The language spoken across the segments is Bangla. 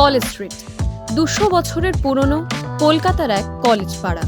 College street. দুশো বছরের পুরনো কলকাতার এক কলেজ পাড়া,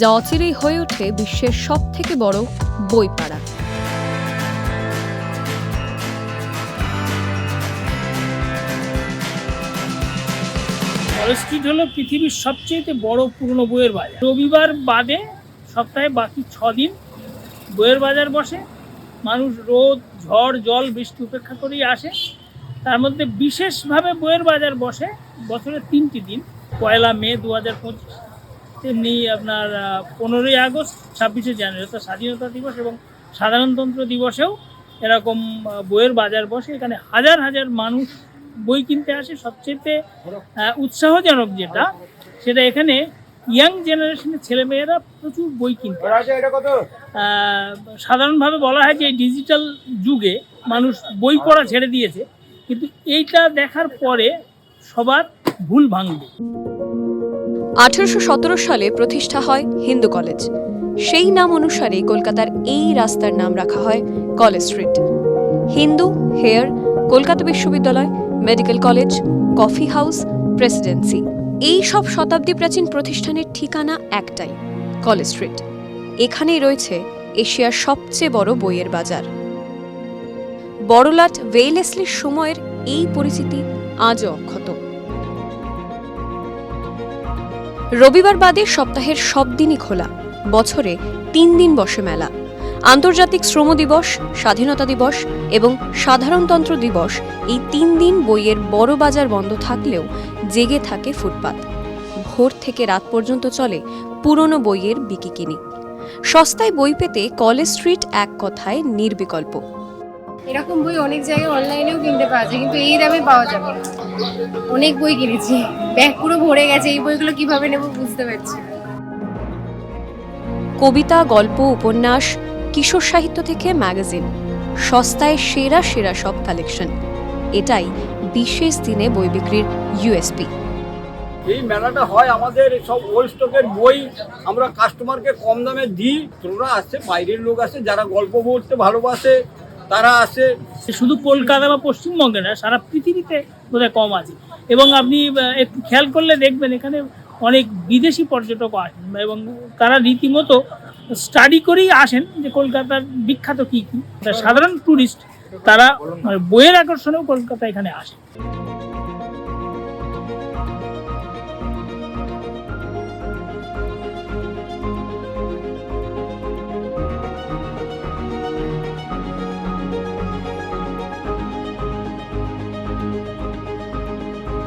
যা অচিরেই হয়ে ওঠে বিশ্বের সব থেকে বড় বই পাড়া। কলেজ স্ট্রিট হলো পৃথিবীর সবচেয়ে বড় পুরনো বইয়ের বাজার। রবিবার বাদে সপ্তাহে বাকি ছ দিন বইয়ের বাজার বসে। মানুষ রোদ, ঝড়, জল, বৃষ্টি উপেক্ষা করেই আসে। তার মধ্যে বিশেষভাবে বইয়ের বাজার বসে বছরের তিনটি দিন পয়লা মে দু হাজার পঁচিশ তেমনি আপনার পনেরোই আগস্ট ছাব্বিশে জানুয়ারি অর্থাৎ স্বাধীনতা দিবস এবং সাধারণতন্ত্র দিবসেও এরকম বইয়ের বাজার বসে। এখানে হাজার হাজার মানুষ বই কিনতে আসে। সবচেয়ে উৎসাহজনক যেটা সেটা এখানে ইয়াং জেনারেশনের ছেলেমেয়েরা প্রচুর বই কিনতে সাধারণভাবে বলা হয় যে ডিজিটাল যুগে মানুষ বই পড়া ছেড়ে দিয়েছে। কিন্তু এইটা দেখার পরে সবার ভুল ভাঙবে। আঠারোশো সতেরো সালে প্রতিষ্ঠা হয় হিন্দু কলেজ। সেই নাম অনুসারে কলকাতার এই রাস্তার নাম রাখা হয় College Street. Hindu, Hare, Kolkata বিশ্ববিদ্যালয়, medical college, coffee house, Presidency এই সব শতাব্দী প্রাচীন প্রতিষ্ঠানের ঠিকানা একটাই, কলেজ স্ট্রিট। এখানেই রয়েছে এশিয়ার সবচেয়ে বড় বইয়ের বাজার। বড়লাট ওয়েলেসলির সময়ের এই পরিচিতি আজও অক্ষত। রবিবার বাদে সপ্তাহের সব দিনই খোলা। বছরে তিন দিন বসে মেলা। আন্তর্জাতিক শ্রম দিবস, স্বাধীনতা দিবস এবং সাধারণতন্ত্র দিবস এই তিন দিন বইয়ের বড় বাজার বন্ধ থাকলেও জেগে থাকে ফুটপাত। ভোর থেকে রাত পর্যন্ত চলে পুরনো বইয়ের বিকিকিনি। সস্তায় বই পেতে কলেজ স্ট্রিট এক কথায় নির্বিকল্প। এরকম বই অনেক জায়গায় অনলাইনেও কিনতে পাওয়া যায় কিন্তু এই দামে পাওয়া যাবে না। অনেক বই কিনেছি। ব্যাগ পুরো ভরে গেছে এই বইগুলো কীভাবে নেব বুঝতে পারছি কবিতা গল্প উপন্যাস কিশোর সাহিত্য থেকে ম্যাগাজিন সস্তায় সেরা সেরা সব কালেকশন। এটাই বিশেষ দিনে বই বিক্রির ইউএসপি এই মেলাটা হয় আমাদের সব ওল্ড স্টকের বই আমরা কাস্টমারকে কম দামে দিই। তোমরা আসছে বাইরের লোক আসে যারা গল্প পড়তে ভালোবাসে তারা আসে শুধু কলকাতা বা পশ্চিমবঙ্গে না, সারা পৃথিবীতে বোধহয় কম আছে। এবং আপনি একটু খেয়াল করলে দেখবেন এখানে অনেক বিদেশি পর্যটকও আসেন এবং তারা রীতিমতো স্টাডি করেই আসেন যে কলকাতার বিখ্যাত কী কী। সাধারণ ট্যুরিস্ট তারা মানে বইয়ের আকর্ষণেও কলকাতা এখানে আসে।